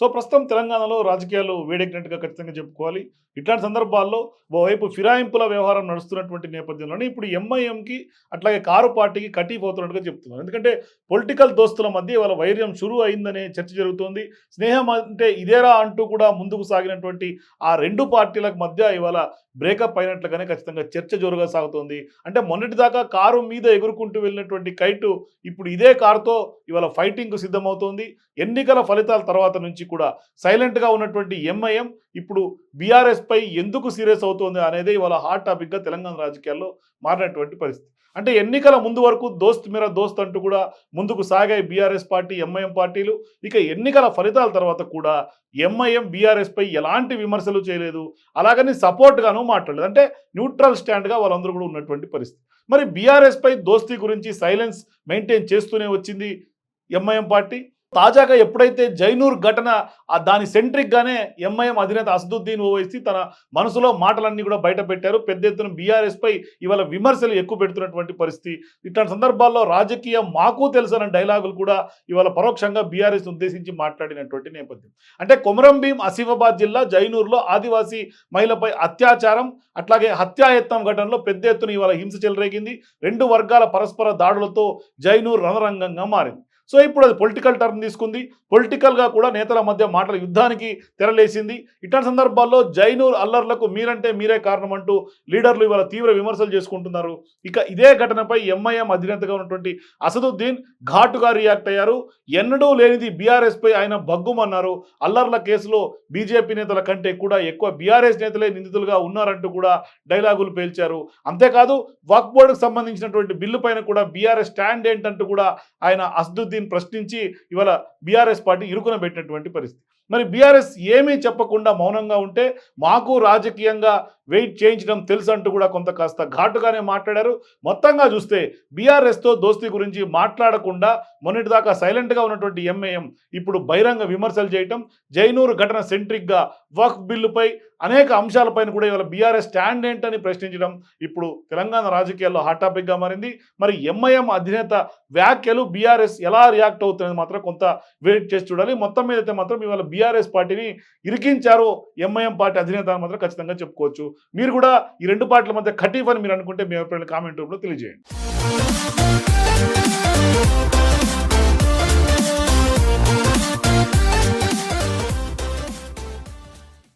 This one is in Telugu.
సో ప్రస్తుతం తెలంగాణలో రాజకీయాలు వేడెక్కినట్టుగా ఖచ్చితంగా చెప్పుకోవాలి. ఇట్లాంటి సందర్భాల్లో ఓవైపు ఫిరాయింపుల వ్యవహారం నడుస్తున్నటువంటి నేపథ్యంలోనే ఇప్పుడు ఎంఐఎంకి అట్లాగే కారు పార్టీకి కటీఫ్ అవుతున్నట్టుగా చెప్తున్నారు. ఎందుకంటే పొలిటికల్ దోస్తుల మధ్య ఇవాళ వైర్యం షురు అయిందనే చర్చ జరుగుతోంది. స్నేహం అంటే ఇదేరా అంటూ కూడా ముందుకు సాగినటువంటి ఆ రెండు పార్టీలకు మధ్య ఇవాళ బ్రేకప్ అయినట్లుగానే ఖచ్చితంగా చర్చ జోరుగా సాగుతోంది. అంటే మొన్నటిదాకా కారు మీద ఎగురుకుంటూ వెళ్ళినటువంటి కైటు ఇప్పుడు ఇదే కారుతో ఇవాళ ఫైటింగ్కు సిద్ధమవుతోంది. ఎన్నికల ఫలితాల తర్వాత నుంచి కూడా సైలెంట్గా ఉన్నటువంటి ఎంఐఎం ఇప్పుడు బీఆర్ఎస్ పై ఎందుకు సీరియస్ అవుతుంది అనేది ఇవాళ హాట్ టాపిక్గా తెలంగాణ రాజకీయాల్లో మారినటువంటి పరిస్థితి. అంటే ఎన్నికల ముందు వరకు దోస్త్ మీరా దోస్త్ అంటూ కూడా ముందుకు సాగాయి బీఆర్ఎస్ పార్టీ ఎంఐఎం పార్టీలు. ఇక ఎన్నికల ఫలితాల తర్వాత కూడా ఎంఐఎం బీఆర్ఎస్పై ఎలాంటి విమర్శలు చేయలేదు. అలాగని సపోర్ట్గాను మాట్లాడలేదు. అంటే న్యూట్రల్ స్టాండ్గా వాళ్ళందరూ కూడా ఉన్నటువంటి పరిస్థితి. మరి బీఆర్ఎస్ పై దోస్తీ గురించి సైలెన్స్ మెయింటైన్ చేస్తూనే వచ్చింది ఎంఐఎం పార్టీ. తాజాగా ఎప్పుడైతే జైనూర్ ఘటన దాని సెంట్రిక్గానే ఎంఐఎం అధినేత అసదుద్దీన్ ఓవైసీ తన మనసులో మాటలన్నీ కూడా బయట పెట్టారు. పెద్ద ఎత్తున బీఆర్ఎస్ పై ఇవాళ విమర్శలు ఎక్కువ పెడుతున్నటువంటి పరిస్థితి. ఇట్లాంటి సందర్భాల్లో రాజకీయం మాకు తెలుసన్న డైలాగులు కూడా ఇవాళ పరోక్షంగా బీఆర్ఎస్ ఉద్దేశించి మాట్లాడినటువంటి నేపథ్యం. అంటే కొమరం భీం ఆసిఫాబాద్ జిల్లా జైనూర్లో ఆదివాసీ మహిళపై అత్యాచారం అట్లాగే హత్యాయత్నం ఘటనలో పెద్ద ఎత్తున ఇవాళ హింస చెలరేగింది. రెండు వర్గాల పరస్పర దాడులతో జైనూర్ రణరంగంగా మారింది. సో ఇప్పుడు అది పొలిటికల్ టర్న్ తీసుకుంది. పొలిటికల్గా కూడా నేతల మధ్య మాటల యుద్ధానికి తెరలేసింది. ఇట్లాంటి సందర్భాల్లో జైనూర్ అల్లర్లకు మీరంటే మీరే కారణం అంటూ లీడర్లు ఇవాళ తీవ్ర విమర్శలు చేసుకుంటున్నారు. ఇక ఇదే ఘటనపై ఎంఐఎం అధినేతగా ఉన్నటువంటి అసదుద్దీన్ ఘాటుగా రియాక్ట్ అయ్యారు. ఎన్నడూ లేనిది బీఆర్ఎస్ పై ఆయన భగ్గుమన్నారు. అల్లర్ల కేసులో బీజేపీ నేతల కంటే కూడా ఎక్కువ బీఆర్ఎస్ నేతలే నిందితులుగా ఉన్నారంటూ కూడా డైలాగులు పేల్చారు. అంతేకాదు వక్ బోర్డుకు సంబంధించినటువంటి బిల్లు పైన కూడా బీఆర్ఎస్ స్టాండ్ ఏంటంటూ కూడా ఆయన అసదుద్దీన్ ప్రశ్నించి ఇవాళ బీఆర్ఎస్ పార్టీ ఇరుకున పెట్టినటువంటి పరిస్థితి. మరి బీఆర్ఎస్ ఏమీ చెప్పకుండా మౌనంగా ఉంటే మాకు రాజకీయంగా వెయిట్ చేయించడం తెలుసు అంటూ కూడా కొంత కాస్త ఘాటుగానే మాట్లాడారు. మొత్తంగా చూస్తే బీఆర్ఎస్తో దోస్తీ గురించి మాట్లాడకుండా మొన్నటిదాకా సైలెంట్గా ఉన్నటువంటి ఎంఏఎం ఇప్పుడు బహిరంగ విమర్శలు చేయటం జైనూరు ఘటన సెంట్రిక్గా వక్ఫ్ బిల్లుపై అనేక అంశాలపైన కూడా ఇవాళ బీఆర్ఎస్ స్టాండ్ ఏంటని ప్రశ్నించడం ఇప్పుడు తెలంగాణ రాజకీయాల్లో హాట్ టాపిక్గా మారింది. మరి ఎంఐఎం అధినేత వ్యాఖ్యలు బీఆర్ఎస్ ఎలా రియాక్ట్ అవుతుంది మాత్రం కొంత వెయిట్ చేసి చూడాలి. మొత్తం మీద అయితే మాత్రం ఇవాళ బీఆర్ఎస్ పార్టీని ఇరికించారు ఎంఐఎం పార్టీ అధినేత అని మాత్రం ఖచ్చితంగా చెప్పుకోవచ్చు. మీరు కూడా ఈ రెండు పార్టీల మధ్య ఖటీఫ్ అని మీరు అనుకుంటే మీ అభిప్రాయాలు కామెంట్ రూపంలో తెలియజేయండి.